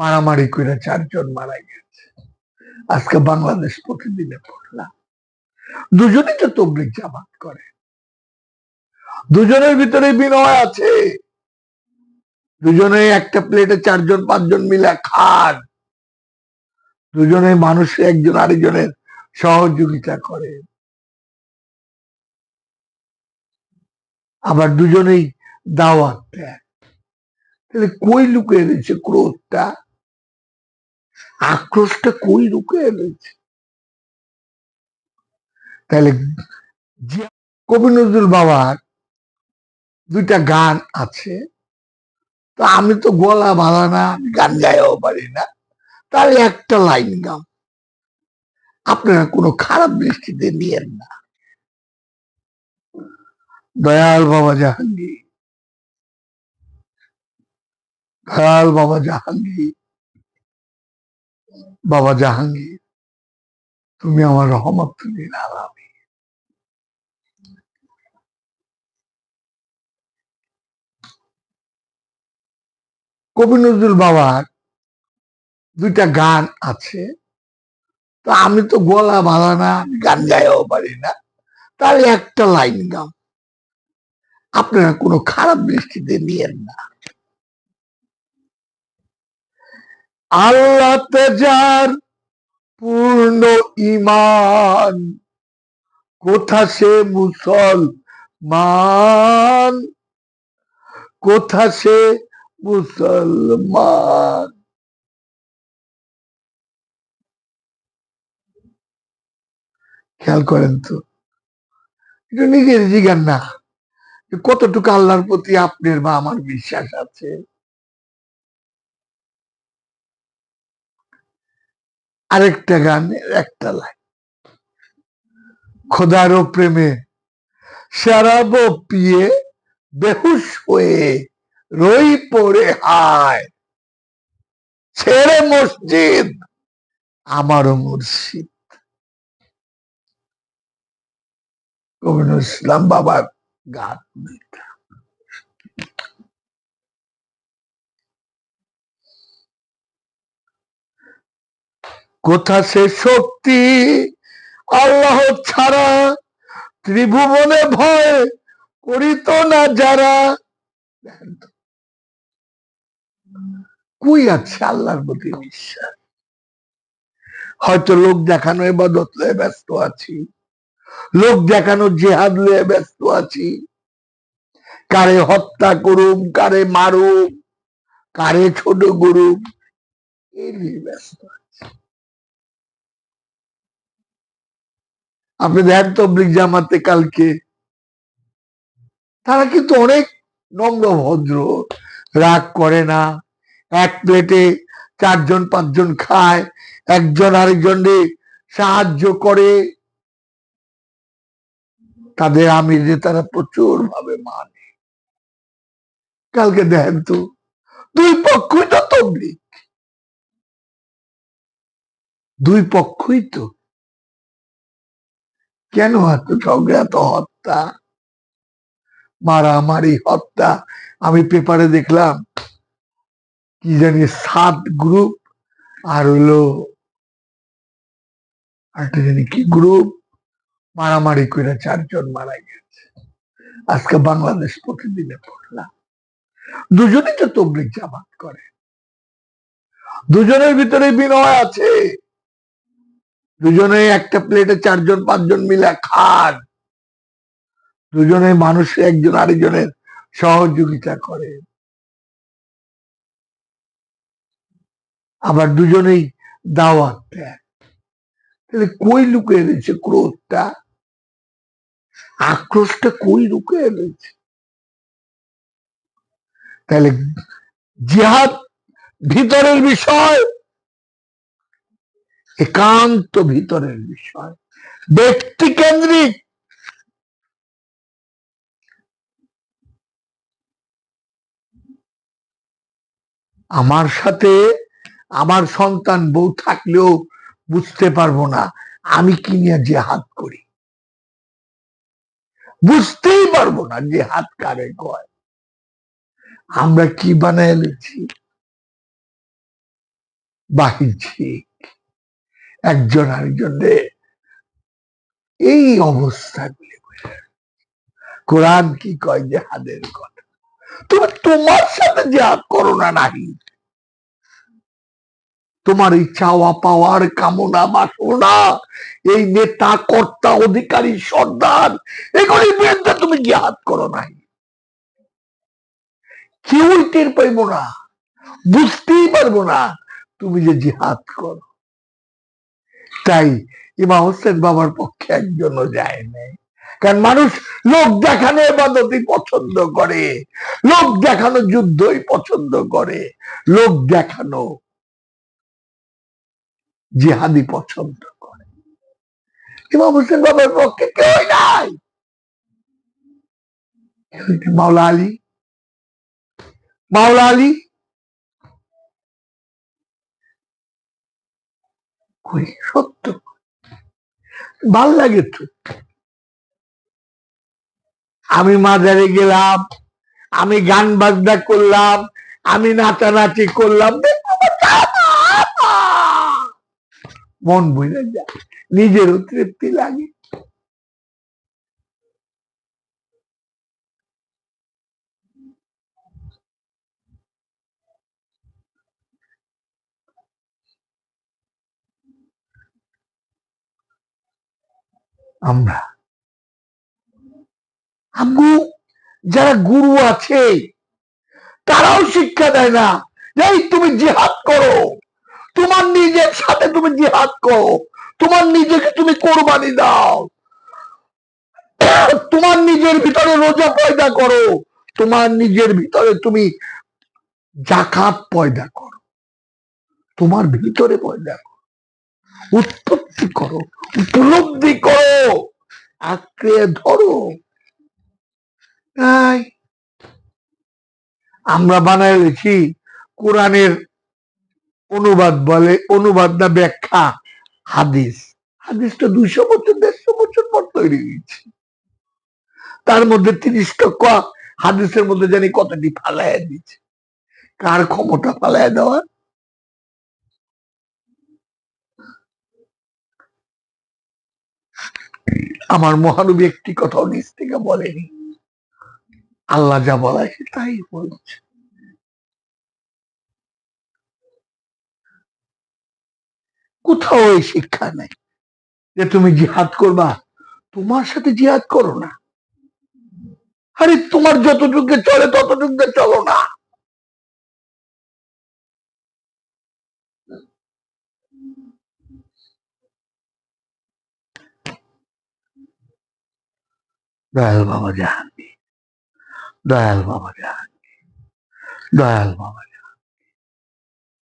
মারামারি করে চারজন মারা গেছে। আজকে বাংলাদেশ প্রতিদিনে পড়লাম দুজনেই তো তবলিক জামাত করে। দুজনের ভিতরে বিনয় আছে। দুজনে একটা প্লেটে চারজন, পাঁচজন মিলে খান। দুজনে মানুষ একজন আরেকজনের সহযোগিতা করে। আবার দুজনেই দাওয়াত দেয়। তাহলে কই লুকিয়ে রয়েছে ক্রোধটা? আক্রোশটা কই লুকিয়ে রয়েছে তাহলে কবি নজরুল বাবার দুইটা গান আছে, তো আমি তো গলা বাঁধা না, আমি গান গাইও পারি না, তাহলে একটা লাইন গাও। আপনারা কোনো খারাপ দৃষ্টিতে নিয়েন না। দয়াল বাবা জাহাঙ্গীর। দয়াল বাবা জাহাঙ্গীর। বাবা জাহাঙ্গীর, তুমি আমার রহমত দিন আলামী কবি নজরুল বাবার দুইটা গান আছে। তো আমি তো গলা বাঁধা না, আমি গান গাইও পারি না। তাহলে একটা লাইন গাও। আপনারা কোনো খারাপ দৃষ্টিতে নিয়েন না। আল্লাহতে যার পূর্ণ ইমান কোথা সে মুসলমান? কোথা সে মুসলমান? খেয়াল করেন তো। এটা নিজের জিজ্ঞান না। কতটুকু আল্লাহর প্রতি আপনার বা আমার বিশ্বাস আছে। আরেকটা গানের একটা লাইন। খোদারও প্রেমে শরাব পিয়ে, বেহুশ হয়ে রই পড়ে হায়। ছেড়ে মসজিদ, আমারও মুর্শিদ। কবি ইসলাম বাবার গান। কোথা সে শক্তি? আল্লাহ ছাড়া ত্রিভুবনে ভয় করিত না যারা। কই আছে আল্লাহর প্রতি বিশ্বাস? হয়তো লোক দেখানো এবাদত লয়ে ব্যস্ত আছি। লোক দেখানো জেহাদ লয়ে ব্যস্ত আছি। কারে হত্যা করুম, কারে মারুম, কারে ছোট করুম নিয়ে ব্যস্ত আছি। আপনি দেখেন তবলিক জামাতে কালকে। তারা কিন্তু অনেক নম্র ভদ্র, রাগ করে না। এক প্লেটে চারজন, পাঁচজন খায়, একজন আরেকজনকে সাহায্য করে। তাদের আমিরে তারা প্রচুর ভাবে মানে। কালকে দেখেন তো, দুই পক্ষই তো তবলিক দুই পক্ষই তো কেন এত ঝগড়া তো হত্যা? মারামারি, হত্যা। আমি পেপারে দেখলাম, কি জানি, সাত গ্রুপ আর হলো একটা জানি কি গ্রুপ মারামারি করে চারজন মারা গেছে। আজকে বাংলাদেশ প্রতিদিনে পড়লাম। দুজনেই তো তবলিক জামাত করে। দুজনের ভিতরে বিনয় আছে। দুজনে একটা প্লেটে চারজন, পাঁচজন মিলে খান। দুজনে মানুষ একজন আরেকজনের সহযোগিতা করে। আবার দুজনেই দাওয়াত দেয়। তাহলে কই লুকিয়ে রয়েছে ক্রোধটা? আক্রোশটা কই লুকিয়ে রয়েছে তাহলে জিহাদ ভিতরের বিষয়। একান্ত ভিতরের বিষয়। ব্যক্তি কেন্দ্রিক। আমার সাথে আমার সন্তান বউ থাকলেও বুঝতে পারব না, আমি কি নিয়ে যে হাত করি? বুঝতেই পারব না যে হাত কারে কয়। আমরা কি বানায় লিখছি বাহ্যিক একজন আরেকজনে এই অবস্থাগুলি কোরআন কি কয় জেহাদের কথা? তুমি তোমার সাথে জেহাদ করো না নাহি। তোমার এই চাওয়া পাওয়ার কামনা বাসনা, এই নেতা কর্তা অধিকারী সর্দার এগুলির বিরুদ্ধে তুমি জিহাদ করো নাই কেউই টের পাইব না। বুঝতেই পারব না তুমি যে জিহাদ করো। তাই ইমাম হোসেন বাবার পক্ষে একজনও যায় নাই। কারণ মানুষ লোক দেখানো এবাদতি পছন্দ করে। লোক দেখানো যুদ্ধই পছন্দ করে। লোক দেখানো জিহাদি পছন্দ করে। ইমাম হোসেন বাবার পক্ষে কেউ নাই। মাওলা আলী? মাওলা আলী? কই সত্য। ভালো লাগে তো। আমি মাজারে গেলাম, আমি গান বাজনা করলাম, আমি নাচানাচি করলাম! মন বুঝে যায়, নিজেরও তৃপ্তি লাগে। আমরা। আম্মু, যারা গুরু আছে, তারাও শিক্ষা দেয় না এই তুমি জিহাদ করো। তোমার নিজের সাথে তুমি জিহাদ করো। তোমার নিজেকে তুমি কোরবানি দাও। তোমার নিজের ভিতরে রোজা পয়দা করো। তোমার নিজের ভিতরে তুমি জাকাত পয়দা করো। তোমার ভিতরে পয়দা করো। উৎপত্তি করো, উপলব্ধি করো, আঁকড়ে ধরো। আমরা বানায় লিখি কোরআনের অনুবাদ বলে, অনুবাদ না ব্যাখ্যা, হাদিস। হাদিসটা দুইশো বছর, দেড়শো বছর পর তৈরি হয়েছে। তার মধ্যে তিরিশ টাকা হাদিসের মধ্যে জানি কতটি ফালাইয়া দিচ্ছে কার ক্ষমতা ফালাইয়া দেওয়া? আমার মহানবী একটি কথাও নিজ থেকে বলেনি। আল্লাহ যা বলা সে তাই বলছে। কোথাও এই শিক্ষা নেই যে তুমি জিহাদ করবা, তোমার সাথে জিহাদ করো না। আরে তোমার যতটুকু চলে ততটুকু চলো না। দয়াল বাবা জাহাঙ্গীর দয়াল বাবা জাহাঙ্গীর দয়াল বাবা